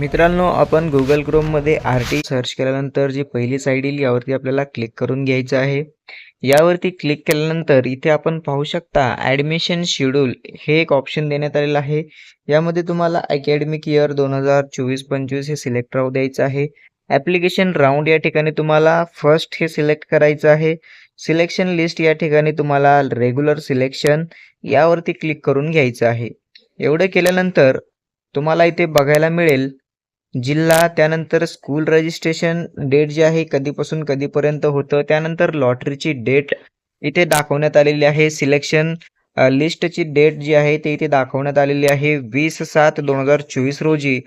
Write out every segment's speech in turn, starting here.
मित्रांनो आपण गुगल क्रोममध्ये आर टी सर्च केल्यानंतर जी पहिली साईड येईल यावरती आपल्याला क्लिक करून घ्यायचं आहे. यावरती क्लिक केल्यानंतर इथे आपण पाहू शकता ॲडमिशन शेड्यूल हे एक ऑप्शन देण्यात आलेलं आहे. यामध्ये तुम्हाला अकॅडमिक इयर दोन हजार चोवीस पंचवीस हे सिलेक्ट राहू द्यायचं आहे. ॲप्लिकेशन राऊंड या ठिकाणी तुम्हाला फर्स्ट हे सिलेक्ट करायचं आहे. सिलेक्शन लिस्ट या ठिकाणी तुम्हाला रेग्युलर सिलेक्शन यावरती क्लिक करून घ्यायचं आहे. एवढं केल्यानंतर तुम्हाला इथे बघायला मिळेल जिल्हा त्यानंतर स्कूल रजिस्ट्रेशन डेट जी आहे कधीपासून कधीपर्यंत होतं त्यानंतर लॉटरीची डेट इथे दाखवण्यात आलेली आहे. सिलेक्शन लिस्टची डेट जी आहे ते इथे दाखवण्यात आलेली आहे. वीस सात दोन हजार चोवीस रोजी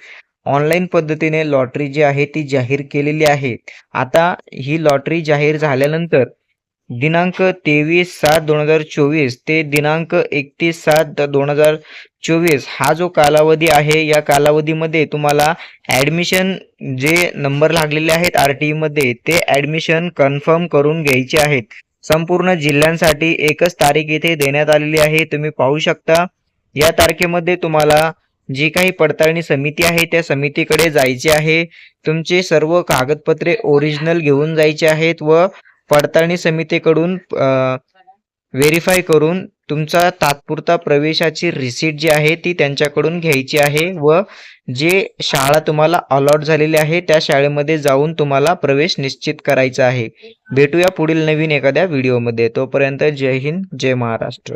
ऑनलाईन पद्धतीने लॉटरी जी आहे ती जाहीर केलेली आहे. आता ही लॉटरी जाहीर झाल्यानंतर दिनांक तेवीस सात दोन हजार चोवीस ते दिनांक एकतीस सात दोन हजार चोवीस. हा जो कालावधी आहे या कालावधीमध्ये तुम्हाला ॲडमिशन जे नंबर लागलेले आहेत आर टी मध्ये ते ॲडमिशन कन्फर्म करून घ्यायचे आहेत. संपूर्ण जिल्ह्यांसाठी एकच तारीख इथे देण्यात आलेली आहे तुम्ही पाहू शकता. या तारखेमध्ये तुम्हाला जी काही पडताळणी समिती आहे त्या समितीकडे जायचे आहे. तुमचे सर्व कागदपत्रे ओरिजिनल घेऊन जायचे आहेत व पडताळणी समितीकडून व्हेरीफाय करून तुमचा तात्पुरता प्रवेशाची रिसीट जी आहे ती त्यांच्याकडून घ्यायची आहे व जे शाळा तुम्हाला अलॉट झालेली आहे त्या शाळेमध्ये जाऊन तुम्हाला प्रवेश निश्चित करायचा आहे. भेटूया पुढील नवीन एखाद्या व्हिडिओमध्ये तोपर्यंत जय हिंद जय महाराष्ट्र.